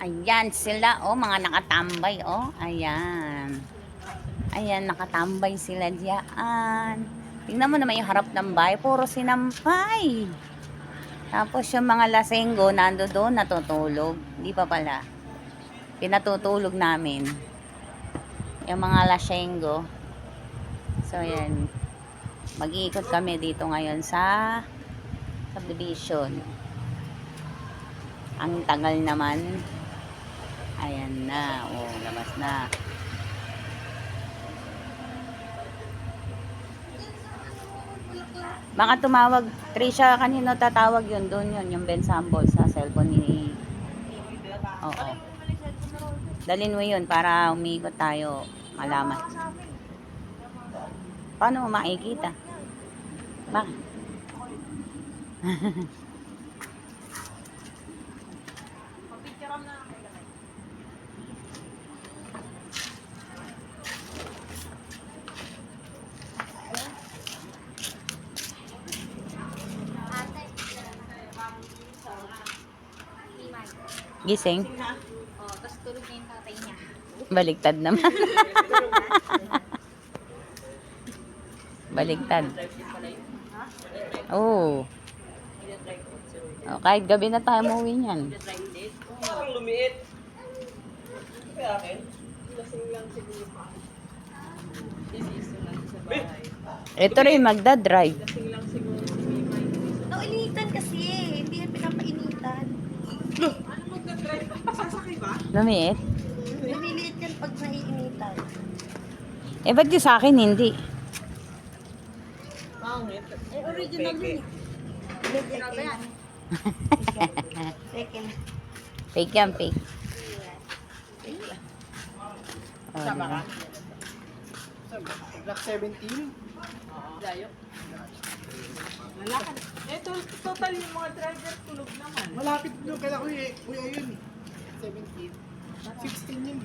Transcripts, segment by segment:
Ayan sila, oh, mga nakatambay, oh. Ayan. Ayan, nakatambay sila diyan. Tingnan mo naman yung harap ng bahay, puro sinampay. Tapos yung mga lasenggo, nando doon, natutulog. Di pa pala. Pinatutulog namin. Yung mga lasenggo. So, ayan. Mag-iikot kami dito ngayon sa subdivision. Ang tagal naman. Na. Oh, labas na. Baka tumawag, Trisha, kanino tatawag yun? Doon yun, yung Ben sa cellphone ni... Oo. Dalin mo yun para umikot tayo, malaman. Paano mo makikita? Bakit? Gising? Oh, tapos tulog na yung tatay niya. Baligtad naman. Baligtad. Oo. Oh. kahit gabi na tayo umuwi niyan. Ang lumiit. Kaya akin, lasing lang siguro pa. Ito rin magdadrive. Lasing lang siguro si Mimay. Nainitan kasi eh. Hindi yan pinapainitan. Ano magdadrive? Sasakay ba? Lumiit. Lumiliit yan pag naiinitan. Eh, ba't yung sa akin hindi? Pangit. Eh, original yun eh. Original ba yan? Second. Fake yan, fake. Oh, Sama diba? ka? Black 17. Layo. Lalakad. Eh, to- total yung mga driver tulog naman. Malapit kaya kuya, kuya yun. 17. 16 yun.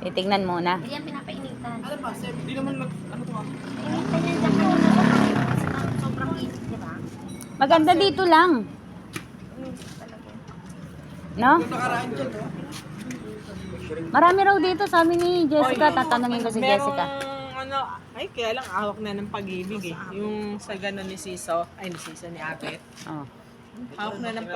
Titignan muna. Hindi yan pinapainitan. Alam ba, 17. Di naman mag, ano to ah. Initan yan dyan sobrang init, di ba? Maganda dito lang. No? Marami raw dito, sabi ni Jessica. Tatanungin ko si Merong, Jessica. ano, ay kaya lang ahok na ng pag-ibig eh. Yung sa gano'n ni Siso, ay ni Siso ni Ate. Oh. Ahok na ng